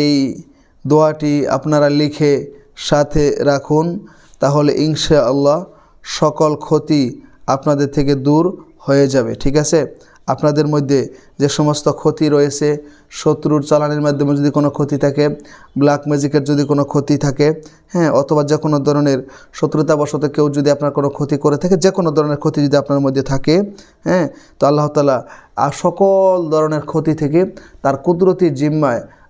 এই দোয়াটি আপনারা লিখে সাথে রাখুন, তাহলে ইনশা আল্লাহ সকল ক্ষতি আপনাদের থেকে দূর হয়ে যাবে, ঠিক আছে? আপনাদের মধ্যে যে সমস্ত ক্ষতি রয়েছে, শত্রুর চালানের মাধ্যমে যদি কোনো ক্ষতি থাকে ব্ল্যাক ম্যাজিকের যদি কোনো ক্ষতি থাকে হ্যাঁ অথবা যে কোনো ধরনের শত্রুতাবশত কেউ যদি আপনার কোনো ক্ষতি করে থাকে, যে কোনো ধরনের ক্ষতি যদি আপনার মধ্যে থাকে হ্যাঁ তো আল্লাহ তালা আর সকল ধরনের ক্ষতি থেকে তার কুদরতি জিম্মায়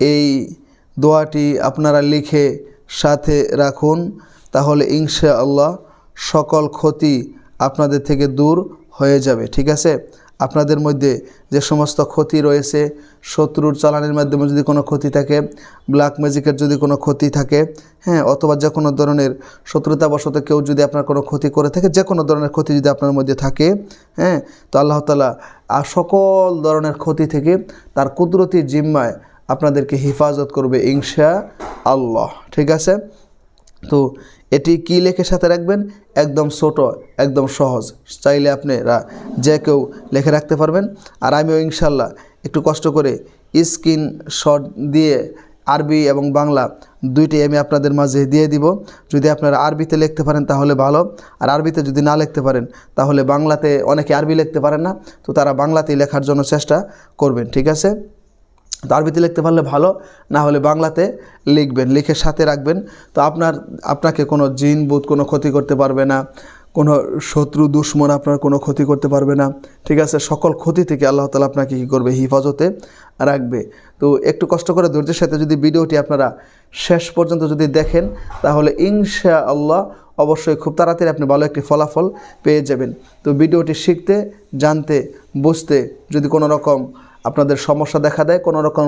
এই দোয়াটি আপনারা লিখে সাথে রাখুন, তাহলে ইনশা আল্লাহ সকল ক্ষতি আপনাদের থেকে দূর হয়ে যাবে, ঠিক আছে? আপনাদের মধ্যে যে সমস্ত ক্ষতি রয়েছে, শত্রুর চালানের মাধ্যমে যদি কোনো ক্ষতি থাকে ব্ল্যাক ম্যাজিকের যদি কোনো ক্ষতি থাকে হ্যাঁ অথবা যে কোনো ধরনের শত্রুতাবশত কেউ যদি আপনার কোনো ক্ষতি করে থাকে, যে কোনো ধরনের ক্ষতি যদি আপনার মধ্যে থাকে হ্যাঁ তো আল্লাহ তালা আর সকল ধরনের ক্ষতি থেকে তার কুদরতি জিম্মায় আপনাদেরকে হেফাজত করবে ইনশা আল্লাহ। ঠিক আছে? তো এটি কি লেখে সাথে রাখবেন? একদম ছোট, একদম সহজ। চাইলে আপনারা যে কেউ লেখে রাখতে পারবেন। আর আমিও ইনশাল্লাহ একটু কষ্ট করে স্ক্রিন শট দিয়ে আরবি এবং বাংলা দুইটি আমি আপনাদের মাঝে দিয়ে দিব। যদি আপনারা আরবিতে লিখতে পারেন তাহলে ভালো। আর আরবিতে যদি না লিখতে পারেন তাহলে বাংলাতে অনেকে আরবি লিখতে পারেন না। তো তারা বাংলাতেই লেখার জন্য চেষ্টা করবেন। ঠিক আছে? তো আরবিতে লিখতে পারলে ভালো, না হলে বাংলাতে লিখবেন, লিখে সাথে রাখবেন। তো আপনার, আপনাকে কোনো জিন বুধ কোনো ক্ষতি করতে পারবে না, কোনো শত্রু দুশ্মন আপনার কোনো ক্ষতি করতে পারবে না। ঠিক আছে, সকল ক্ষতি থেকে আল্লাহ তালা আপনাকে কী করবে? হিফাজতে রাখবে। তো একটু কষ্ট করে ধৈর্যের সাথে যদি ভিডিওটি আপনারা শেষ পর্যন্ত যদি দেখেন, তাহলে ইনশা আল্লাহ অবশ্যই খুব তাড়াতাড়ি আপনি ভালো একটি ফলাফল পেয়ে যাবেন। তো ভিডিওটি শিখতে, জানতে, বুঝতে যদি কোনো রকম আপনাদের সমস্যা দেখা দেয়, কোনো রকম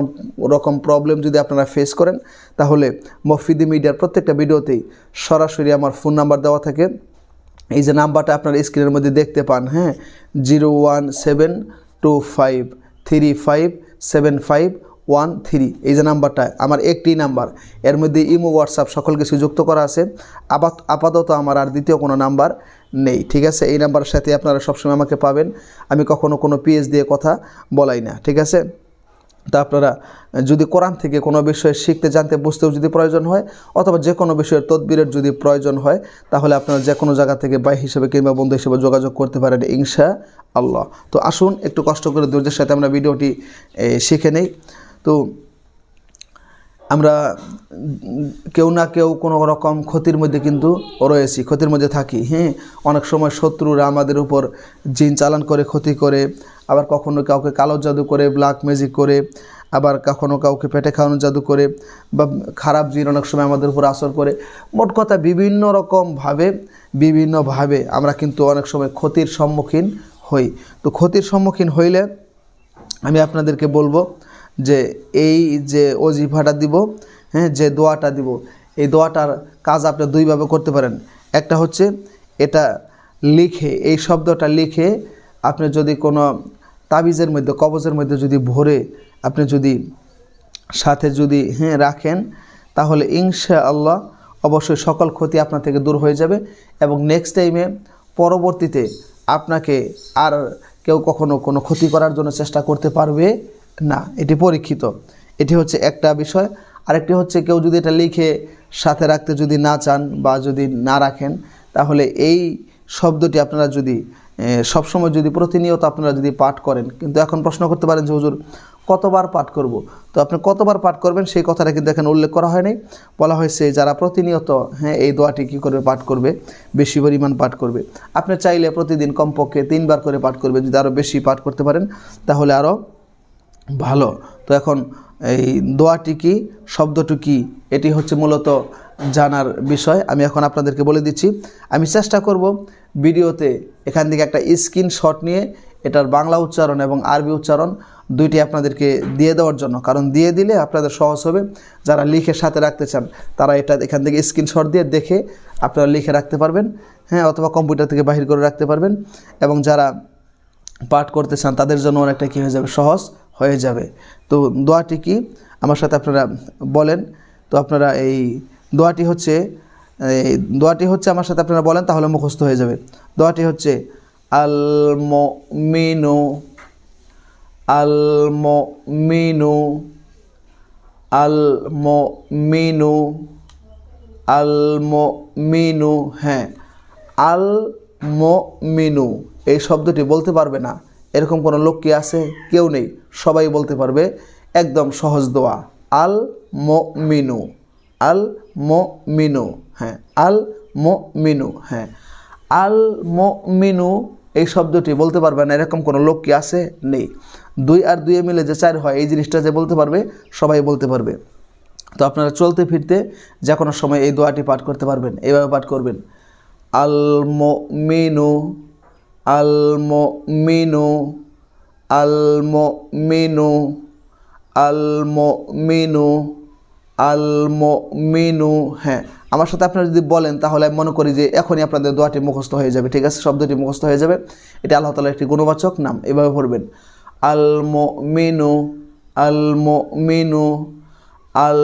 রকম প্রবলেম যদি আপনারা ফেস করেন, তাহলে মফিদি মিডিয়ার প্রত্যেকটা ভিডিওতেই সরাসরি আমার ফোন নাম্বার দেওয়া থাকে। এই যে নাম্বারটা আপনার স্ক্রিনের মধ্যে দেখতে পান হ্যাঁ? Zero one seven two five three five seven five one three এই যে নাম্বারটা, আমার একটি নাম্বার। এর মধ্যে ইমো, হোয়াটসঅ্যাপ সকল কিছু যুক্ত করা আছে। আপাত আপাতত আমার আর দ্বিতীয় কোনো নাম্বার নেই, ঠিক আছে? এই নাম্বারের সাথে আপনারা সবসময় আমাকে পাবেন। আমি কখনো কোনো পিএস দিয়ে কথা বলাই না, ঠিক আছে? তা আপনারা যদি কোরআন থেকে কোনো বিষয়ে শিখতে জানতে, বুঝতেও যদি প্রয়োজন হয়, অথবা যে কোনো বিষয়ের তদবিরের যদি প্রয়োজন হয়, তাহলে আপনারা যে কোনো জায়গা থেকে বাই হিসেবে কিংবা বন্ধু হিসেবে যোগাযোগ করতে পারেন ইনশা আল্লাহ তো আসুন, একটু কষ্ট করে ধৈর্যের সাথে আমরা ভিডিওটি শিখে নেই। তো আমরা কেউ না কেউ কোনো রকম ক্ষতির মধ্যে কিন্তু রয়েছি, ক্ষতির মধ্যে থাকি। হ্যাঁ অনেক সময় শত্রুরা আমাদের উপর জিন চালান করে, ক্ষতি করে, আবার কখনো কাউকে কালো জাদু করে ব্ল্যাক ম্যাজিক করে, আবার কখনো কাউকে পেটে খাওয়ানো জাদু করে, বা খারাপ জিন অনেক সময় আমাদের উপর আসর করে। মোট কথা বিভিন্ন রকমভাবে বিভিন্নভাবে আমরা কিন্তু অনেক সময় ক্ষতির সম্মুখীন হই। তো ক্ষতির সম্মুখীন হইলে আমি আপনাদেরকে বলব যে এই যে অজিফাটা দিব হ্যাঁ যে দোয়াটা দিব, এই দোয়াটার কাজ আপনি দুইভাবে করতে পারেন। একটা হচ্ছে এটা লিখে, এই শব্দটা লিখে আপনি যদি কোনো তাবিজের মধ্যে, কবজের মধ্যে যদি ভরে আপনি যদি সাথে যদি হ্যাঁ রাখেন, তাহলে ইনশা আল্লাহ অবশ্যই সকল ক্ষতি আপনার থেকে দূর হয়ে যাবে এবং নেক্সট টাইমে পরবর্তীতে আপনাকে আর কেউ কখনো কোনো ক্ষতি করার জন্য চেষ্টা করতে পারবে না, এটি পরীক্ষিত। এটি হচ্ছে একটা বিষয়। আরেকটি হচ্ছে কেউ যদি এটা লিখে সাথে রাখতে যদি না চান বা যদি না রাখেন, তাহলে এই শব্দটি আপনারা যদি সবসময় যদি প্রতিনিয়ত আপনারা যদি পাঠ করেন, কিন্তু এখন প্রশ্ন করতে পারেন যে, হুজুর, কতবার পাঠ করব? তো আপনি কতবার পাঠ করবেন সেই কথাটা কিন্তু এখানে উল্লেখ করা হয়নি। বলা হয়েছে যারা প্রতিনিয়ত হ্যাঁ এই দোয়াটি কী করবে পাঠ করবে, বেশি পরিমাণ পাঠ করবে। আপনি চাইলে প্রতিদিন কমপক্ষে তিনবার করে পাঠ করবে, যদি আরও বেশি পাঠ করতে পারেন, তাহলে আরও ভালো। তো এখন এই দোয়াটি কি, শব্দটি কি, এটি হচ্ছে মূলত জানার বিষয়। আমি এখন আপনাদেরকে বলে দিচ্ছি, আমি চেষ্টা করব ভিডিওতে এখান থেকে একটা স্ক্রিনশট নিয়ে এটার বাংলা উচ্চারণ এবং আরবি উচ্চারণ দুইটি আপনাদেরকে দিয়ে দেওয়ার জন্য। কারণ দিয়ে দিলে আপনাদের সহজ হবে, যারা লিখে সাথে রাখতে চান, তারা এটা এখান থেকে স্ক্রিনশট দিয়ে দেখে আপনারা লিখে রাখতে পারবেন হ্যাঁ অথবা কম্পিউটার থেকে বাহির করে রাখতে পারবেন। এবং যারা পাঠ করতে চান, তাদের জন্য অনেকটা কী হয়ে যাবে? সহজ। হয়ে যাবে। তো দোয়াটি কি? আমার সাথে আপনারা বলেন। তো আপনারা এই দোয়াটি হচ্ছে, এই দোয়াটি হচ্ছে আমার সাথে আপনারা বলেন, তাহলে মুখস্থ হয়ে যাবে। দোয়াটি হচ্ছে আল মিনু আল মিনু আল মিনু আল মিনু হ্যাঁ আল মিনু এই শব্দটি বলতে পারবে না। এরকম কোনো লোক কি আছে? কেউ নেই। সবাই বলতে পারবে, একদম সহজ দোয়া। আল মো মিনু আল মো মিনু হ্যাঁ আল মো মিনু হ্যাঁ আল মো মিনু এই শব্দটি বলতে পারবে না এরকম কোনো লোক কি আছে? নেই। দুই আর দুইয়ে মিলে যে চার হয়, এই জিনিসটা যে বলতে পারবে, সবাই বলতে পারবে। তো আপনারা চলতে ফিরতে যে কোনো সময় এই দোয়াটি পাঠ করতে পারবেন। এইভাবে পাঠ করবেন। আল মো মিনু আল মিনু আল মিনু আল মিনু হ্যাঁ আমার সাথে আপনারা যদি বলেন তাহলে আমি মনে করি যে এখনই আপনাদের দোয়াটি মুখস্থ হয়ে যাবে, ঠিক আছে? শব্দটি মুখস্থ হয়ে যাবে। এটা আল্লাহ তালার একটি গুণবাচক নাম, এভাবে পড়বেন। আল মিনু আল মিনু আল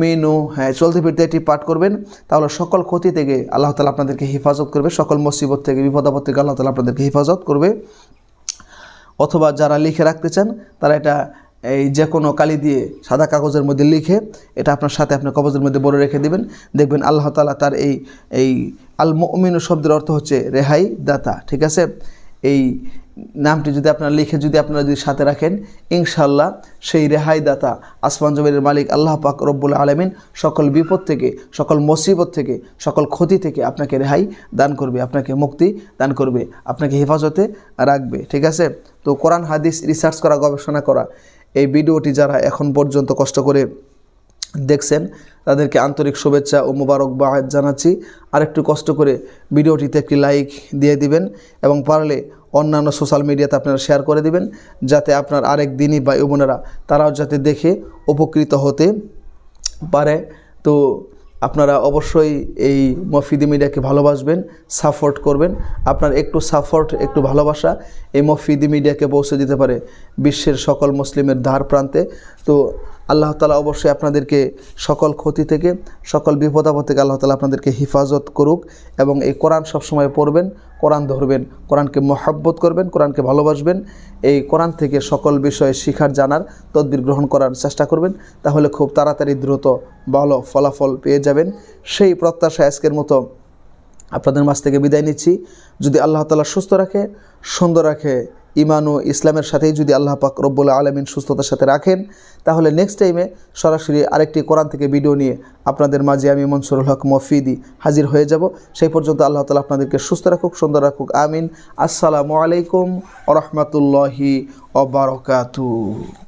মিনু হ্যাঁ চলতে ফিরতে এটি পাঠ করবেন। তাহলে সকল ক্ষতি থেকে আল্লাহ তালা আপনাদেরকে হেফাজত করবে, সকল মুসিবত থেকে বিপদাপদ থেকে আল্লাহ তালা আপনাদেরকে হেফাজত করবে। অথবা যারা লিখে রাখতে চান, তারা এটা এই যে কোনো কালি দিয়ে সাদা কাগজের মধ্যে লিখে, এটা আপনার সাথে আপনার কাগজের মধ্যে বড় রেখে দেবেন। দেখবেন আল্লাহ তালা তার এই এই আল মিনু শব্দের অর্থ হচ্ছে রেহাই দাতা, ঠিক আছে? এই নামটি যদি আপনারা লিখে যদি আপনারা যদি সাথে রাখেন ইনশাল্লাহ সেই রেহাই দাতা আসমান জমিনের মালিক আল্লাহ পাক রব্বুল আলমিন সকল বিপদ থেকে, সকল মুসিবত থেকে, সকল ক্ষতি থেকে আপনাকে রেহাই দান করবে, আপনাকে মুক্তি দান করবে, আপনাকে হেফাজতে রাখবে। ঠিক আছে? তো কোরআন, হাদিস রিসার্চ করা, গবেষণা করা, এই ভিডিওটি যারা এখন পর্যন্ত কষ্ট করে দেখছেন, তাদেরকে আন্তরিক শুভেচ্ছা ও মোবারকবাদ জানাচ্ছি। আর একটু কষ্ট করে ভিডিওটিতে একটি লাইক দিয়ে দিবেন এবং পারলে অন্যান্য সোশ্যাল মিডিয়াতে আপনারা শেয়ার করে দিবেন, যাতে আপনার আরেক দিনই বা বোনেরা তারাও যাতে দেখে উপকৃত হতে পারে। তো আপনারা অবশ্যই এই মফিদি মিডিয়াকে ভালোবাসবেন, সাপোর্ট করবেন। আপনার একটু সাপোর্ট, একটু ভালোবাসা এই মফিদি মিডিয়াকে পৌঁছে দিতে পারে বিশ্বের সকল মুসলিমের ধার প্রান্তে। তো আল্লাহ তালা অবশ্যই আপনাদেরকে সকল ক্ষতি থেকে, সকল বিপদাপদ থেকে আল্লাহ তালা আপনাদেরকে হেফাজত করুক এবং এই কোরআন সবসময় পড়বেন, কোরআন ধরবেন, কোরআনকে মহাব্বত করবেন, কোরআনকে ভালোবাসবেন। এই কোরআন থেকে সকল বিষয়ে শিখার, জানার, তদবির গ্রহণ করার চেষ্টা করবেন। তাহলে খুব তাড়াতাড়ি দ্রুত ভালো ফলাফল পেয়ে যাবেন। সেই প্রত্যাশা আজকের মতো আপনাদের মাছ থেকে বিদায় নিচ্ছি। যদি আল্লাহ তালা সুস্থ রাখে, সুন্দর রাখে ইমান ও ইসলামের সাথেই যদি আল্লাহ পাক রব্বুল আলমিন সুস্থতার সাথে রাখেন, তাহলে নেক্সট টাইমে সরাসরি আরেকটি কোরআন থেকে ভিডিও নিয়ে আপনাদের মাঝে আমি মনসুরুল হক মফিদি হাজির হয়ে যাব। সেই পর্যন্ত আল্লাহ তালা আপনাদেরকে সুস্থ রাখুক, সুন্দর রাখুক, আমিন। আসসালামু আলাইকুম ওরহমতুল্লাহি রহমতুল্লাহি অবরকাতু